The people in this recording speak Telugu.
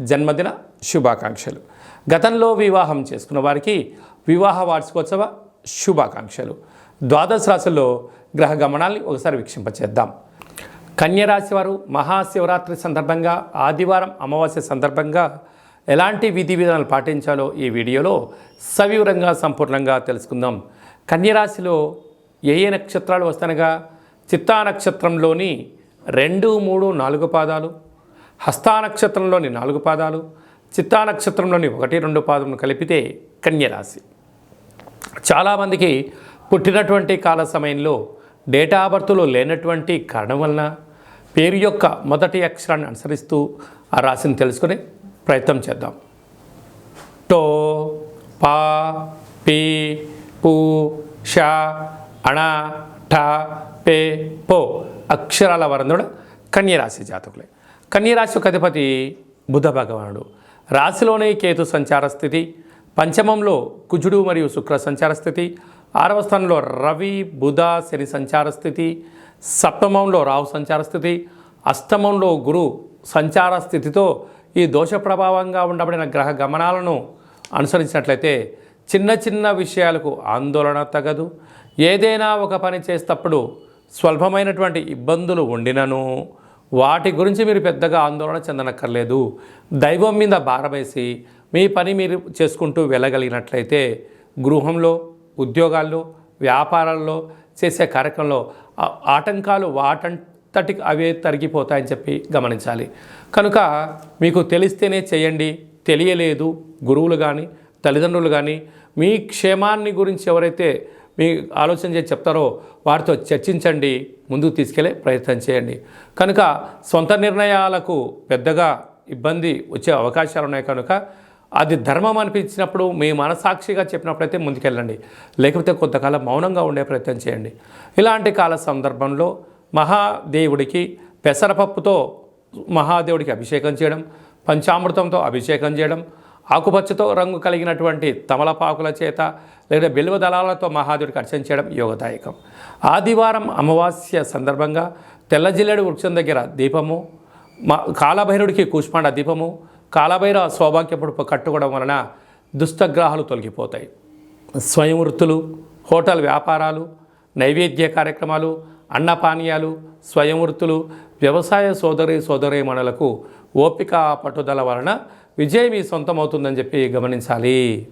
జన్మదిన శుభాకాంక్షలు. గతంలో వివాహం చేసుకున్న వారికి వివాహ వార్షికోత్సవ శుభాకాంక్షలు. ద్వాదశ రాశుల్లో గ్రహ గమనాల్ని ఒకసారి వీక్షింపచేద్దాం. కన్యరాశి వారు మహాశివరాత్రి సందర్భంగా ఆదివారం అమావాస్య సందర్భంగా ఎలాంటి విధి విధానాలు పాటించాలో ఈ వీడియోలో సవివరంగా సంపూర్ణంగా తెలుసుకుందాం. కన్యరాశిలో ఏ ఏ నక్షత్రాలు వస్తానగా చిత్తా నక్షత్రంలోని రెండు మూడు నాలుగు పాదాలు హస్తా నక్షత్రంలోని నాలుగు పాదాలు చిత్తా నక్షత్రంలోని ఒకటి రెండు పాదములు కలిపితే కన్యరాశి. చాలామందికి పుట్టినటువంటి కాల సమయంలో డేటా బర్త్లో లేనటువంటి కారణం వలన పేరు యొక్క మొదటి అక్షరాన్ని అనుసరిస్తూ ఆ రాశిని తెలుసుకునే ప్రయత్నం చేద్దాం. టో పా పి పు ష అణ ఠ పే పో అక్షరాల వరందుడు కన్యరాశి జాతకులే. కన్యరాశి యొక్క అధిపతి బుధ భగవానుడు. రాశిలోనే కేతు సంచార స్థితి పంచమంలో కుజుడు మరియు శుక్ర సంచార స్థితి ఆరవ స్థానంలో రవి బుధ శని సంచార స్థితి సప్తమంలో రాహు సంచార స్థితి అష్టమంలో గురు సంచార స్థితితో ఈ దోష ప్రభావంగా ఉండబడిన గ్రహ గమనాలను అనుసరించినట్లయితే చిన్న చిన్న విషయాలకు ఆందోళన తగదు. ఏదైనా ఒక పని చేసేటప్పుడు స్వల్పమైనటువంటి ఇబ్బందులు ఉండినను. వాటి గురించి మీరు పెద్దగా ఆందోళన చెందనక్కర్లేదు. దైవం మీద భారమేసి మీ పని మీరు చేసుకుంటూ వెళ్ళగలిగినట్లయితే గృహంలో ఉద్యోగాల్లో వ్యాపారాల్లో చేసే కార్యక్రమంలో ఆటంకాలు వాటంతటికి అవే తరిగిపోతాయని చెప్పి గమనించాలి. కనుక మీకు తెలిస్తేనే చేయండి. తెలియలేదు గురువులు కానీ తల్లిదండ్రులు కానీ మీ క్షేమాన్ని గురించి ఎవరైతే మీ ఆలోచన చేసి చెప్తారో వారితో చర్చించండి ముందుకు తీసుకెళ్ళే ప్రయత్నం చేయండి. కనుక సొంత నిర్ణయాలకు పెద్దగా ఇబ్బంది వచ్చే అవకాశాలు ఉన్నాయి కనుక అది ధర్మం అనిపించినప్పుడు మీ మనసాక్షిగా చెప్పినప్పుడైతే ముందుకెళ్ళండి. లేకపోతే కొంతకాలం మౌనంగా ఉండే ప్రయత్నం చేయండి. ఇలాంటి కాల సందర్భంలో మహాదేవుడికి పెసరపప్పుతో మహాదేవుడికి అభిషేకం చేయడం పంచామృతంతో అభిషేకం చేయడం ఆకుపచ్చతో రంగు కలిగినటువంటి తమలపాకుల చేత లేదా బిల్వ దళాలతో మహాదేవుడికి అర్చన చేయడం యోగదాయకం. ఆదివారం అమావాస్య సందర్భంగా తెల్లజిల్లెడు వృక్షం దగ్గర దీపము మా కాలభైరుడికి కూష్మాండ దీపము కాలభైరవ సౌభాగ్యపుడు కట్టుకోవడం వలన దుష్టగ్రహాలు తొలగిపోతాయి. స్వయం వృత్తులు హోటల్ వ్యాపారాలు నైవేద్య కార్యక్రమాలు అన్నపానీయాలు స్వయం వృత్తులు వ్యవసాయ సోదరి సోదరీమణులకు ఓపిక పట్టుదల వలన విజయం మీ సొంతమవుతుందని చెప్పి గమనించాలి.